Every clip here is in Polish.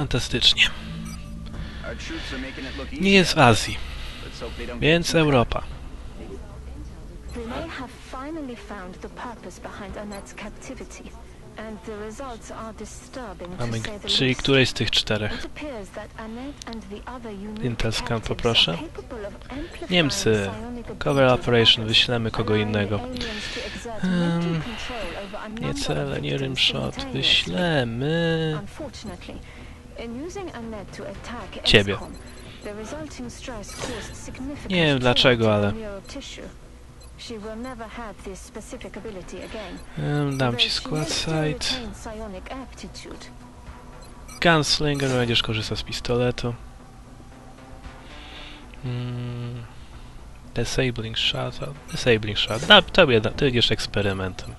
Fantastycznie. Nie jest w Azji, więc Europa. They may have finally found the purpose behind Annette's captivity, and the results are disturbing to Mamy, czyli której z tych czterech? Intel scan poproszę. Niemcy. Cover operation, wyślemy kogo innego. a Nie cele, nie rimshot. Wyślemy... Ciebie. Nie wiem dlaczego, ale- Dam ci skład site. Gunslinger, będziesz korzystał z pistoletu. Mm. Disabling shot. Disabling shot. Da, tobie, da, ty będziesz eksperymentem.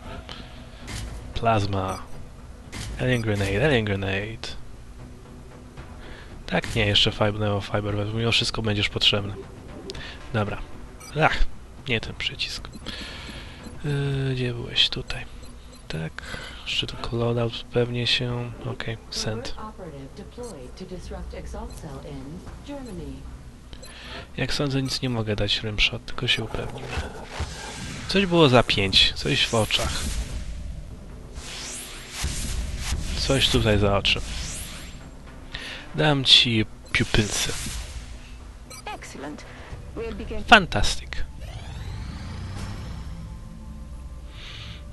Plasma. Alien grenade, alien grenade. Tak, nie, jeszcze fiber, neo fiber, bo mimo wszystko będziesz potrzebny. Dobra. Ach, nie ten przycisk. Yy, gdzie byłeś? Tutaj. Tak. Tylko loadout pewnie się... Okej, send. In Germany. Jak sądzę, nic nie mogę dać rimshot, tylko się upewnimy. Coś było za pięć, coś w oczach. Coś tutaj za oczy. Dam ci pupilsy. Fantastic.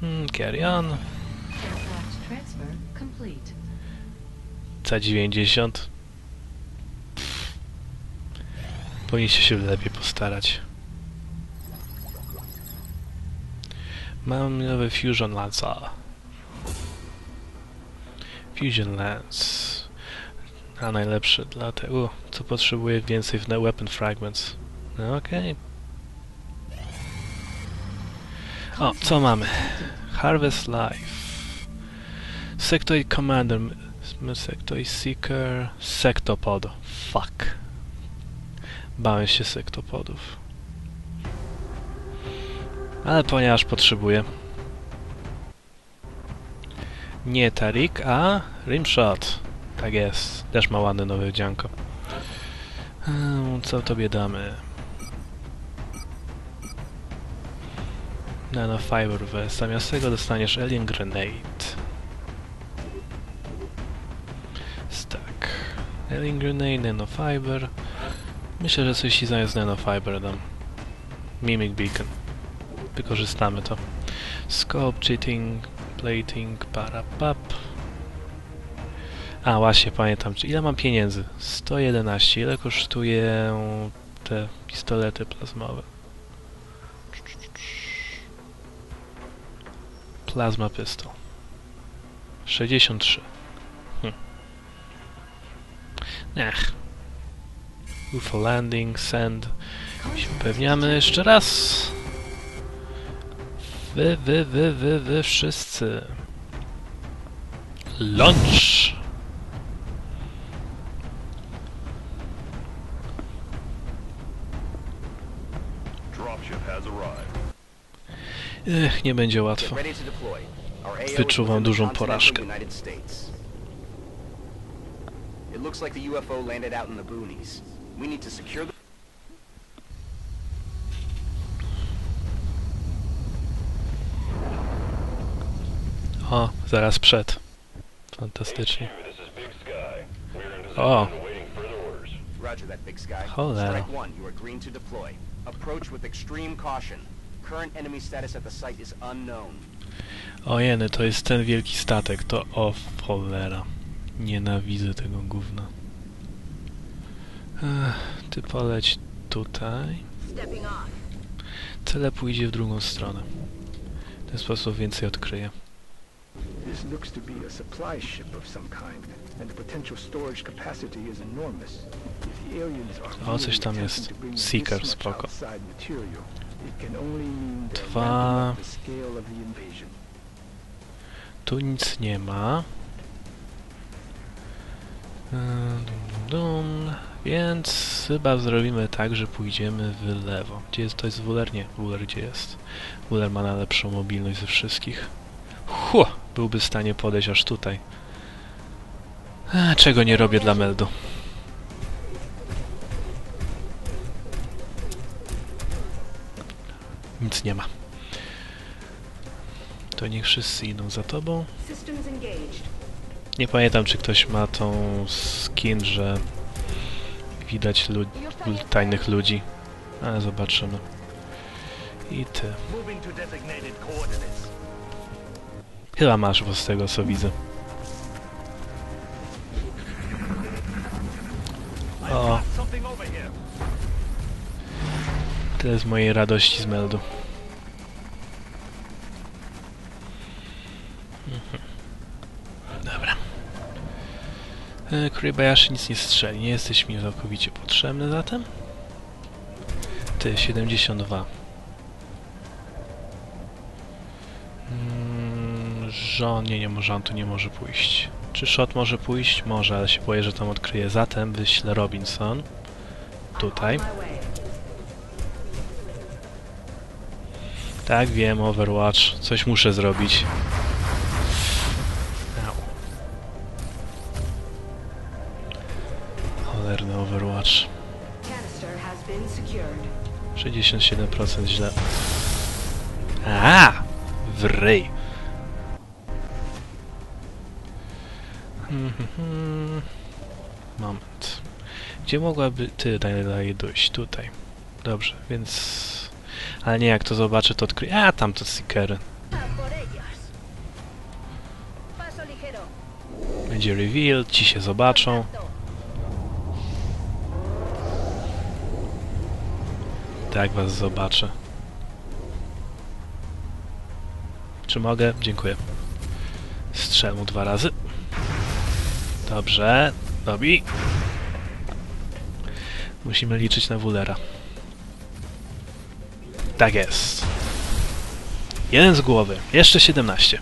Mm, carry on. Aircraft transfer complete. C90. Powinniście się lepiej postarać. Mam nowy Fusion Lanza. Fusion Lance. A najlepszy dla tego, co potrzebuje więcej w Weapon Fragments. No okej. O, co mamy? Harvest Life. Sectoid Commander. Sectoid Seeker. Sektopod. Fuck. Bałem się sektopodów. Ale ponieważ potrzebuję. Nie Tarik, a Rimshot. Tak jest. Też ma ładne nowe wdzianko. Ehm, Co tobie damy? Nanofiber Vest. Zamiast tego dostaniesz Alien Grenade. Stack. Alien Grenade, Nanofiber. Myślę, że coś ci zamiast Nanofiber dam. Mimic Beacon. Wykorzystamy to. Scope, cheating, plating, parapap. A, właśnie, pamiętam. Ile mam pieniędzy? 111. Ile kosztują te pistolety plazmowe? Plasma pistol. 63. Hm. Ech. UFO landing, send. Się upewniamy jeszcze raz. Wy, wy, wy, wy, wy wszyscy. Launch! Ech, nie będzie łatwo. Wyczuwam dużą porażkę. United States. It looks like the UFO landed out in the boonies. We need to secure the O, zaraz przed. Fantastycznie. O. Cholera. Approach with extreme caution. Current enemy status at the site is unknown. o jeny, to jest ten wielki statek. To o cholera. Nienawidzę tego gówna. Ech, ty poleć tutaj. Tyle pójdzie w drugą stronę. W ten sposób więcej odkryję. This looks to be a supply ship of some kind, and the potential storage capacity is enormous. If the aliens are O, coś tam jest. to bring Seeker, spoko. Dwa. Tu nic nie ma. Eee, Dum, dum. Więc chyba zrobimy tak, że pójdziemy w lewo. Gdzie jest? To jest Wuler? Nie, Wuler gdzie jest? Wuler ma najlepszą mobilność ze wszystkich. Hu! Byłby w stanie podejść aż tutaj. A, czego nie robię dla Meldu? Nic nie ma. To niech wszyscy idą za tobą. Nie pamiętam, czy ktoś ma tą skin, że widać lu tajnych ludzi. Ale zobaczymy. I ty. Chyba masz, bo z tego co widzę. O, tyle z mojej radości z meldu. Kuribayashi nic nie strzeli. Nie jesteś mi całkowicie potrzebny zatem? Ty, 72. Mm, Żon, nie, nie, może on tu nie może pójść. Czy Shot może pójść? Może, ale się boję, że tam odkryje. Zatem wyślę Robinson. Tutaj. Tak, wiem, Overwatch. Coś muszę zrobić. Secured. 67% źle. A, w ryj. Moment. Gdzie mogłaby ty dalej dojść? Tutaj. Dobrze, więc... Ale nie, jak to zobaczę, to odkryję... A, tam to. Będzie reveal, ci się zobaczą. Tak was zobaczę. Czy mogę? Dziękuję. Strzel mu dwa razy. Dobrze. Dobi. Musimy liczyć na Wulera. Tak jest. Jeden z głowy. Jeszcze 17.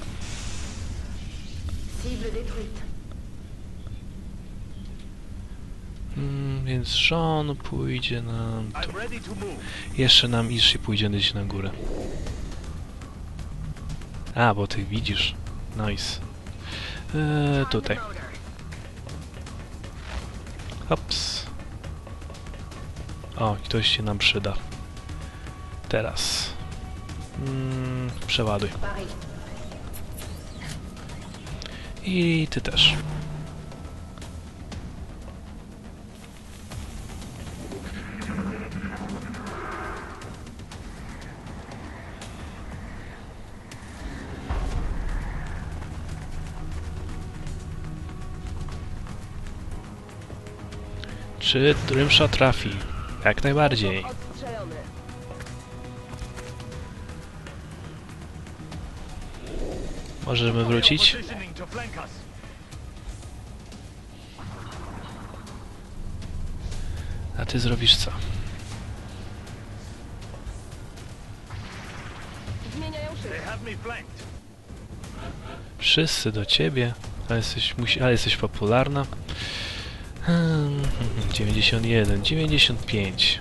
więc Sean pójdzie nam tu. Jeszcze nam Ishi pójdzie gdzieś na górę. A, bo ty widzisz. Nice. Eee, tutaj. Hops. O, ktoś się nam przyda. Teraz. Mm, przeładuj. I ty też. Czy Rymsza trafi? Jak najbardziej. Możemy wrócić? A ty zrobisz co? Wszyscy do ciebie, ale jesteś, ale jesteś popularna. Hmm, 91, 95.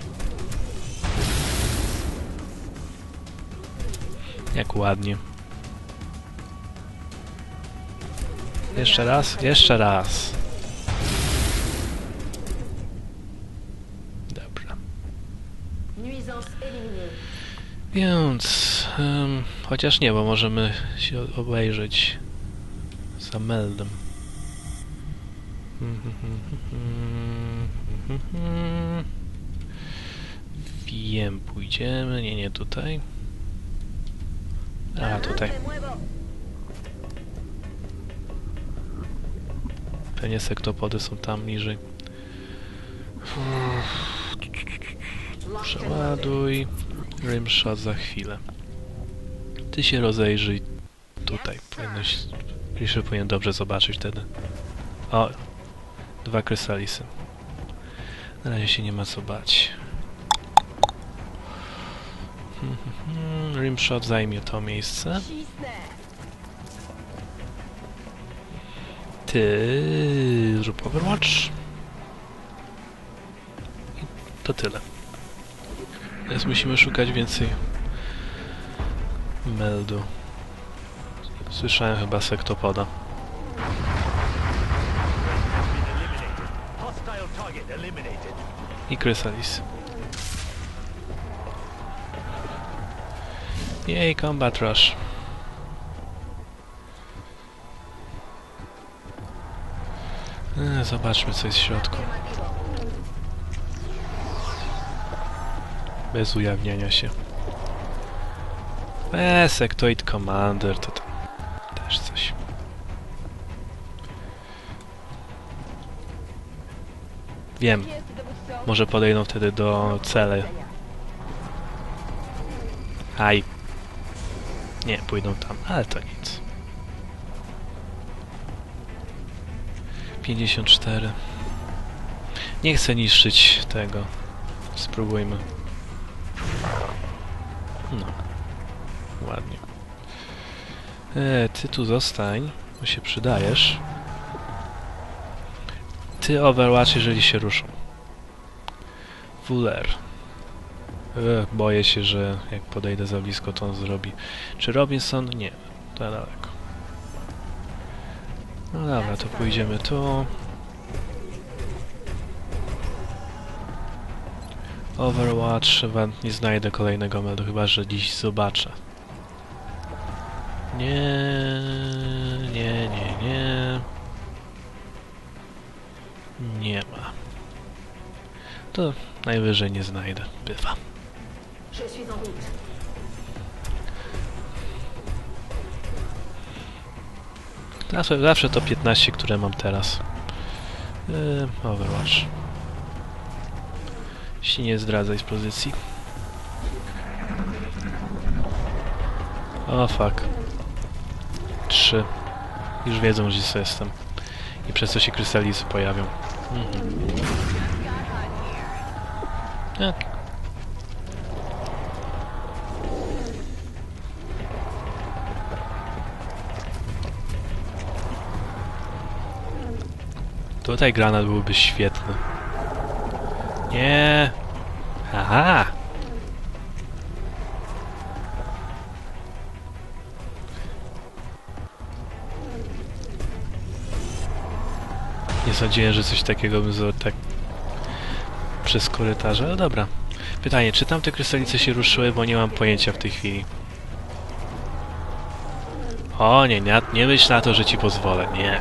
Jak ładnie. Jeszcze raz, jeszcze raz. Dobra. Więc, em, chociaż nie, bo możemy się obejrzeć za meldem. Wiem, pójdziemy. Nie, nie tutaj. A, tutaj. Pewnie sektopody są tam niżej. Przeładuj. Rimshot za chwilę. Ty się rozejrzyj tutaj. Powinnoś... Liszy powinien dobrze zobaczyć wtedy. O! Dwa krysalisy. Na razie się nie ma co bać. Hmm. Rimshot zajmie to miejsce. Ty zrób Overwatch. I to tyle. Teraz musimy szukać więcej meldu. Słyszałem chyba sektopoda. I Chrysalis. Jej, Combat Rush. E, Zobaczmy, co jest w środku. Bez ujawniania się. Eee, Sectoid Commander to Wiem. Może podejdą wtedy do cele. Aj. Nie, pójdą tam, ale to nic. 54. Nie chcę niszczyć tego. Spróbujmy. No. Ładnie. E, ty tu zostań, bo się przydajesz. Ty Overwatch, jeżeli się ruszą. Fuller. E, boję się, że jak podejdę za blisko, to on zrobi. Czy Robinson? Nie. To daleko. No dobra, to pójdziemy tu. Overwatch, chyba nie znajdę kolejnego meldu, chyba że dziś zobaczę. Nie, To najwyżej nie znajdę. Bywa. Zawsze, zawsze to 15, które mam teraz. Yy, Overwatch. Jeśli nie zdradzaj z pozycji. O fuck. Trzy. Już wiedzą, gdzie jestem. I przez to się krystalizy pojawią. Mhm. Tak. Tutaj granat byłby świetny. Nie. Aha. Nie sądziłem, że coś takiego bym tak przez korytarze, ale dobra. Pytanie, czy tamte krystalice się ruszyły, bo nie mam pojęcia w tej chwili. O nie, nie, nie myśl na to, że ci pozwolę, nie.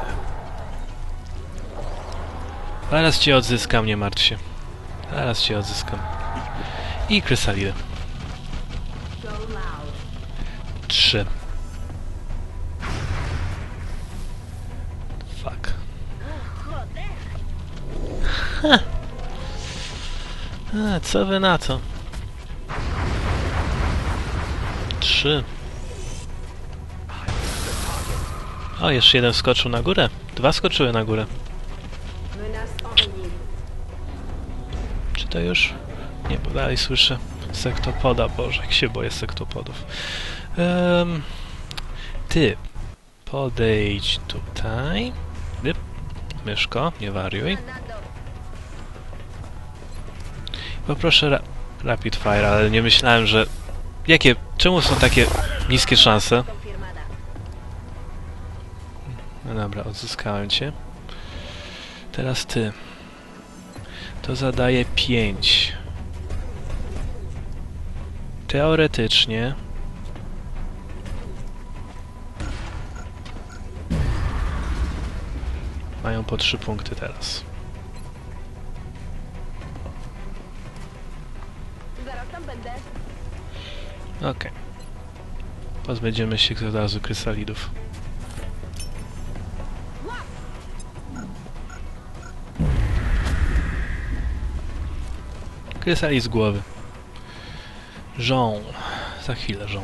Zaraz cię odzyskam, nie martw się. Zaraz cię odzyskam. I krysalidę. Trzy. Fuck. Ha. A, co wy na to? Trzy. O, jeszcze jeden skoczył na górę. Dwa skoczyły na górę. Czy to już? Nie, bo dalej słyszę sektopoda. Boże, jak się boję sektopodów. Em, ty, podejdź tutaj. Myszko, nie wariuj. Poproszę ra Rapid Fire, ale nie myślałem, że... Jakie... Czemu są takie niskie szanse? No dobra, odzyskałem cię. Teraz ty. To zadaje 5. Teoretycznie. Mają po 3 punkty teraz. Okej. Pozbędziemy się od razu krysalidów. Krysali z głowy. Żą. Za chwilę żą.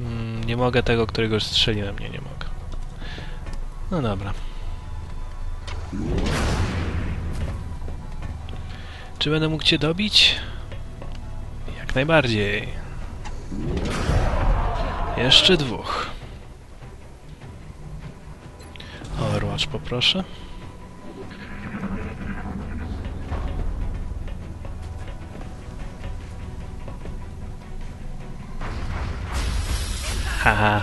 Mm, nie mogę tego, którego już strzeliłem. Nie, nie mogę. No dobra. Czy będę mógł cię dobić? Najbardziej. Jeszcze dwóch. Overwatch poproszę. Haha.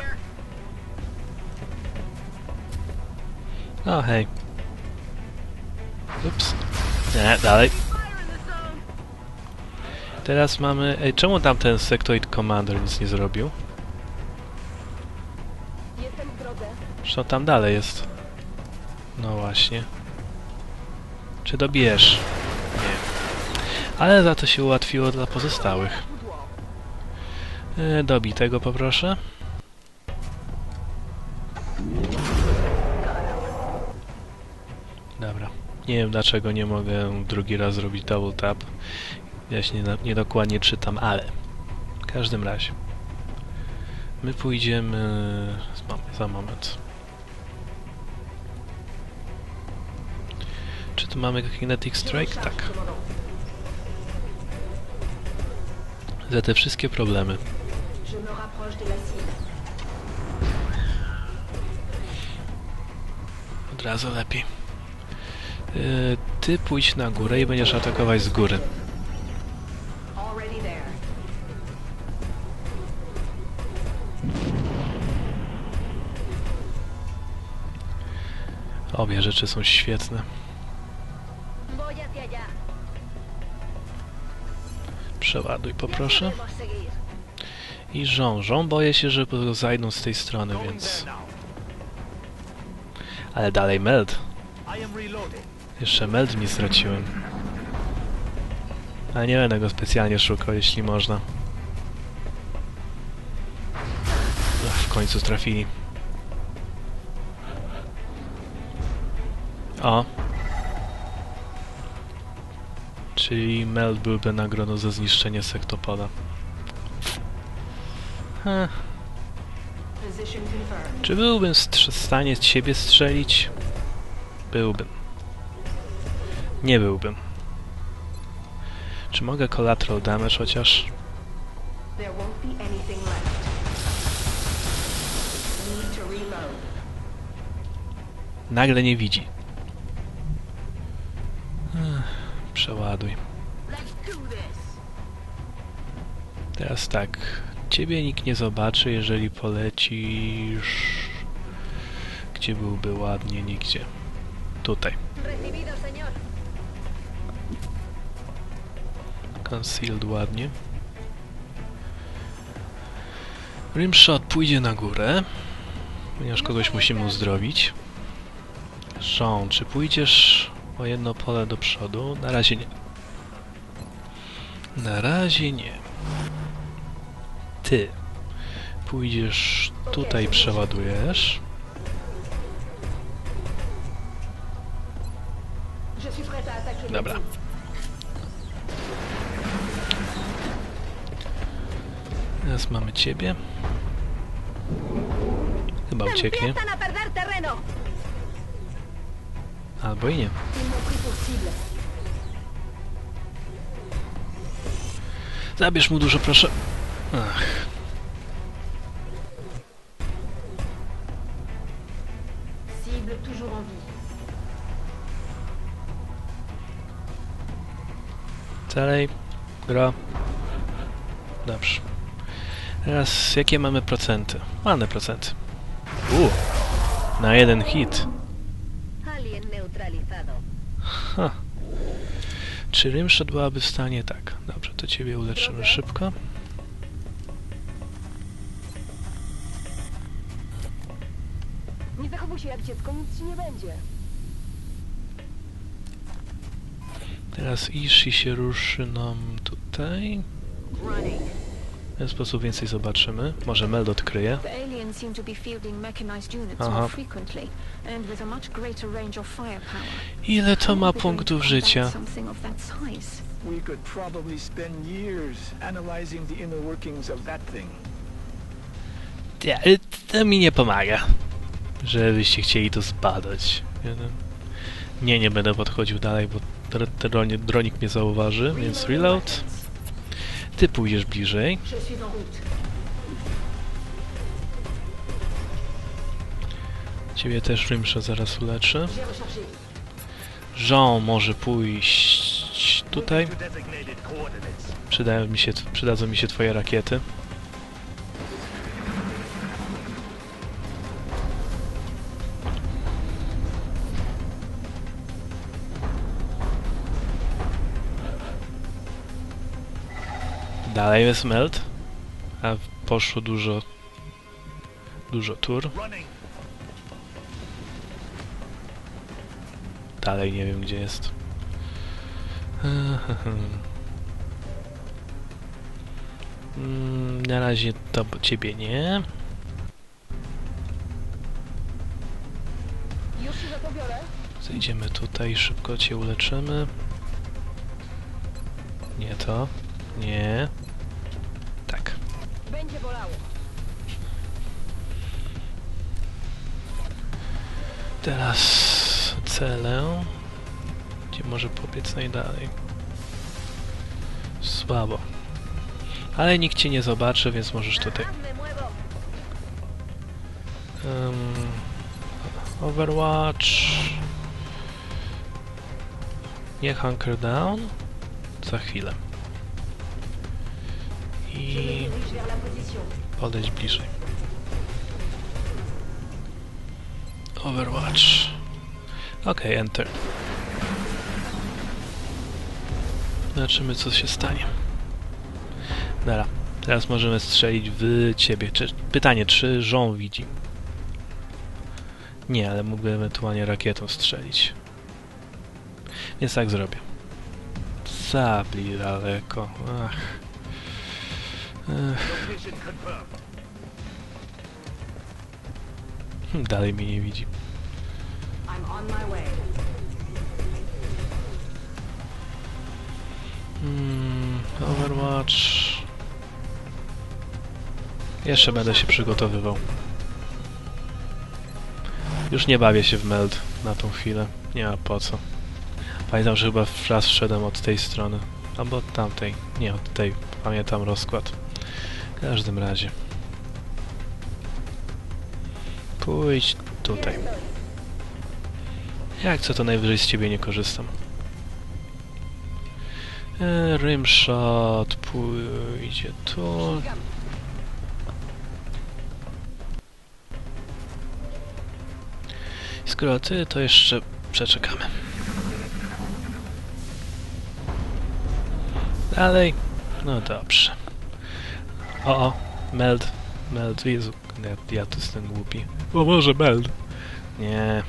O hej. Nie, dalej. Teraz mamy... Ej, czemu tamten Sectoid Commander nic nie zrobił? Jestem w drodze. Zresztą tam dalej jest. No właśnie. Czy dobijesz? Nie. Ale za to się ułatwiło dla pozostałych. E, dobij tego poproszę. Dobra. Nie wiem dlaczego nie mogę drugi raz zrobić double tap. Ja się nie, nie dokładnie czytam, ale w każdym razie. My pójdziemy za- moment. Czy tu mamy Kinetic Strike? Tak. Za te wszystkie problemy. Od razu lepiej. Yy, ty pójdź na górę i będziesz atakować z góry. Obie rzeczy są świetne. Przeładuj poproszę. I żążą. Boję się, że po- zajdą z tej strony, więc... Ale dalej meld. Jeszcze meld nie straciłem. Ale nie będę go specjalnie szukał, jeśli można. Ach, w końcu trafili. O. Czyli meld byłby nagrodą za zniszczenie. Heh. Confirmed. Czy byłbym w stanie z siebie strzelić? Byłbym. Nie byłbym. Czy mogę collateral damage chociaż? Nagle nie widzi. Przeładuj. Teraz tak. Ciebie nikt nie zobaczy, jeżeli polecisz... Gdzie byłby ładnie? Nigdzie. Tutaj. Concealed ładnie. Rimshot pójdzie na górę, ponieważ kogoś musimy uzdrowić. Sean, czy pójdziesz o jedno pole do przodu? Na razie nie. Na razie nie. Ty pójdziesz tutaj, przeładujesz. Dobra. Teraz mamy ciebie. Chyba ucieknie. Albo i nie. Zabierz mu dużo, proszę. Ach, dalej. Gra. Dobrze. Teraz, jakie mamy procenty? Ładne procenty. U, na jeden hit. Alien neutralizado. Ha. Czy Rimshot byłaby w stanie? Tak. Dobrze, to ciebie uleczymy szybko. Nie zachowuj się jak dziecko, nic ci nie będzie. Teraz Ishi się ruszy nam tutaj. Running. W ten sposób więcej zobaczymy. Może Meld odkryje. Aha. Ile to ma punktów życia? We could probably spend years analyzing the inner workings of that thing. Ja, ale to mi nie pomaga, żebyście chcieli to zbadać. Nie, nie będę podchodził dalej, bo dr- dronie- dronik mnie zauważy, więc reload. Ty pójdziesz bliżej. Ciebie też Rimsza zaraz uleczy. Jean może pójść tutaj. Przydają mi się, przydadzą mi się twoje rakiety. Dalej jest melt. A poszło dużo... Dużo tur. Dalej nie wiem gdzie jest. Mm, Na razie to ciebie nie. Zejdziemy tutaj, szybko cię uleczymy. Nie to. Nie. Teraz celę. Gdzie może pobiec najdalej? Słabo. Ale nikt cię nie zobaczy, więc możesz tutaj. Em, Overwatch. Nie Hunker Down. Za chwilę. I podejść bliżej. Overwatch. Ok, enter. Zobaczymy co się stanie. Dobra, teraz możemy strzelić w ciebie. Czy, pytanie, czy Jean widzi? Nie, ale mógłby ewentualnie rakietą strzelić. Więc tak zrobię. Zabli daleko. Ach. Dalej mnie nie widzi. Hmm, Overwatch. Jeszcze będę się przygotowywał. Już nie bawię się w meld na tą chwilę. Nie ma po co. Pamiętam, że chyba raz wszedłem od tej strony. Albo od tamtej. Nie, od tej. Pamiętam rozkład. W każdym razie. Pójdź tutaj. Jak co to najwyżej z ciebie nie korzystam. E, Rimshot pójdzie tu. Skoro ty, to jeszcze przeczekamy. Dalej. No dobrze. O, o, meld. Meld, Jezu, ja, ja tu jestem głupi. O może meld. Nie.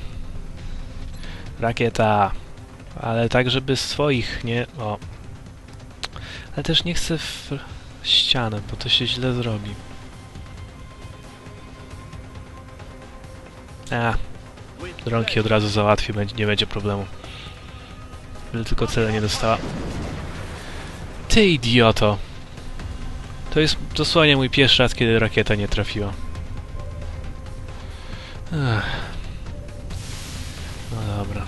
Rakieta. Ale tak, żeby swoich, nie... O. Ale też nie chcę w ścianę, bo to się źle zrobi. A. Dronki od razu załatwię, nie będzie problemu. Byle tylko cele nie dostała. Ty idioto! To jest dosłownie mój pierwszy raz, kiedy rakieta nie trafiła. Ech. No dobra.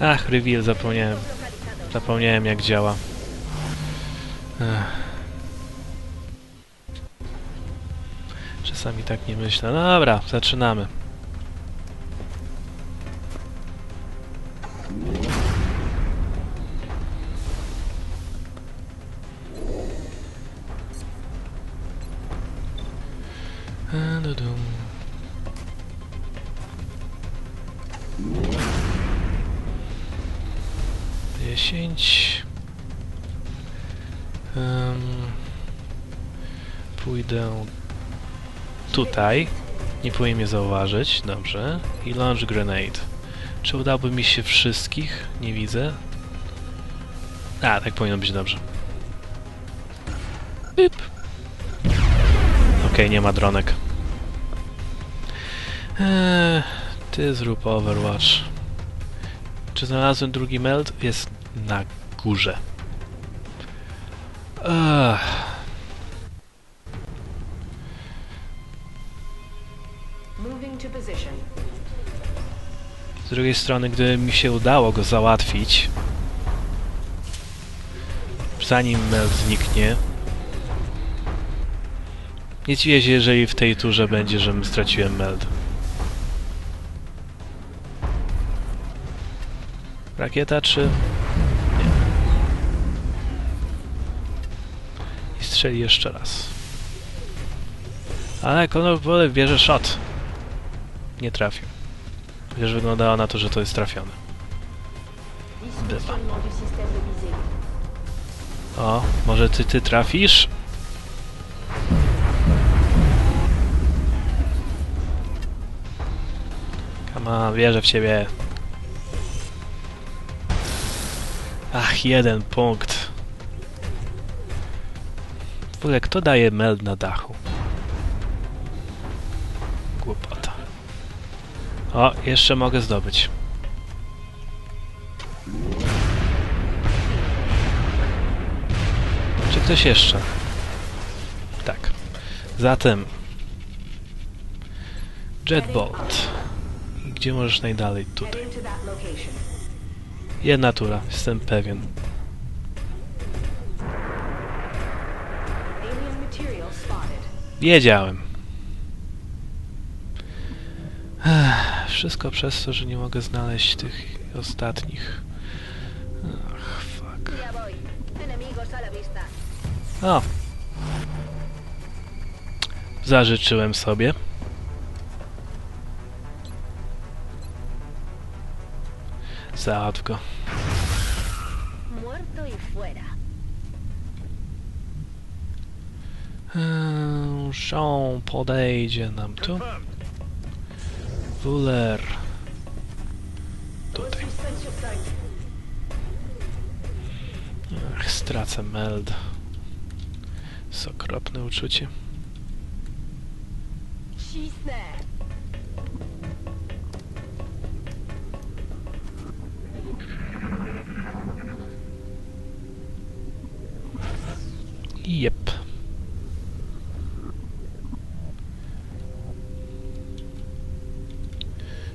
Ach, reveal, zapomniałem. Zapomniałem jak działa. Ech. Czasami tak nie myślę. No dobra, zaczynamy. 10 um, Pójdę tutaj. Nie powinien mnie zauważyć. Dobrze. I launch grenade. Czy udałoby mi się wszystkich? Nie widzę. A, tak powinno być dobrze. Pip. Okej, okay, nie ma dronek. Eee ty zrób Overwatch. Czy znalazłem drugi meld? Jest na górze. Z drugiej strony, gdyby mi się udało go załatwić, zanim meld zniknie, nie dziwię się, jeżeli w tej turze będzie, że straciłem meld. Rakieta czy... Nie. I strzeli jeszcze raz. Ale Conor wolę bierze shot. Nie trafił. Chociaż wyglądało na to, że to jest trafione. Bywa. O, może ty, ty trafisz? Kama, wierzę w ciebie. Ach, jeden punkt. W ogóle, kto daje meld na dachu? Głupota. O, jeszcze mogę zdobyć. Czy ktoś jeszcze? Tak. Zatem... Jetbolt. Gdzie możesz najdalej? Tutaj. Heading to that location. Jedna tura, jestem pewien. Wiedziałem. Ech, wszystko przez to, że nie mogę znaleźć tych ostatnich. Ach, fuck. O! Zażyczyłem sobie. Załatw go. Eee, Sean podejdzie nam tu. Wuler. Tutaj. Ach, stracę meld. Jest okropne uczucie. Cisnę. Jep.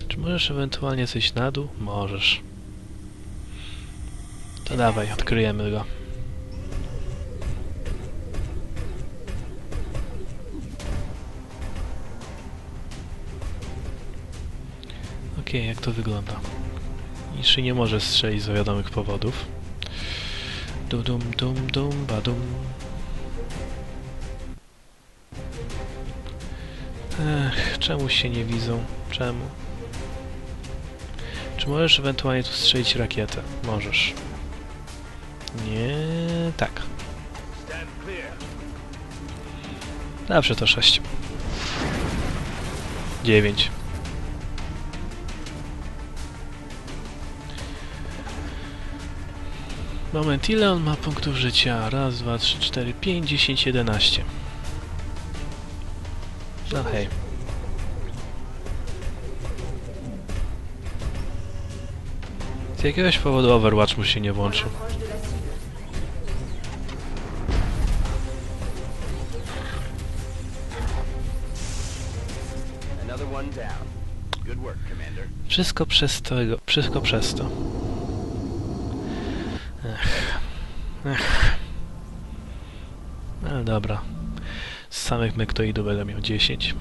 Czy możesz ewentualnie zejść na dół? Możesz. To dawaj, odkryjemy go. Okej, jak to wygląda? Niszy nie może strzelić z wiadomych powodów. Dum dum dum dum badum. Ech, czemu się nie widzą? Czemu? Możesz ewentualnie tu strzelić rakietę? Możesz. Nie, tak. Zawsze to 6. 9. Moment, ile on ma punktów życia? Raz, dwa, trzy, cztery, pięć, dziesięć, jedenaście. No hej. Jakiegoś powodu Overwatch mu się nie włączył. Wszystko przez to, wszystko przez to. Ech. Ech. Ale dobra. Z samych mektoidów będę miał 10.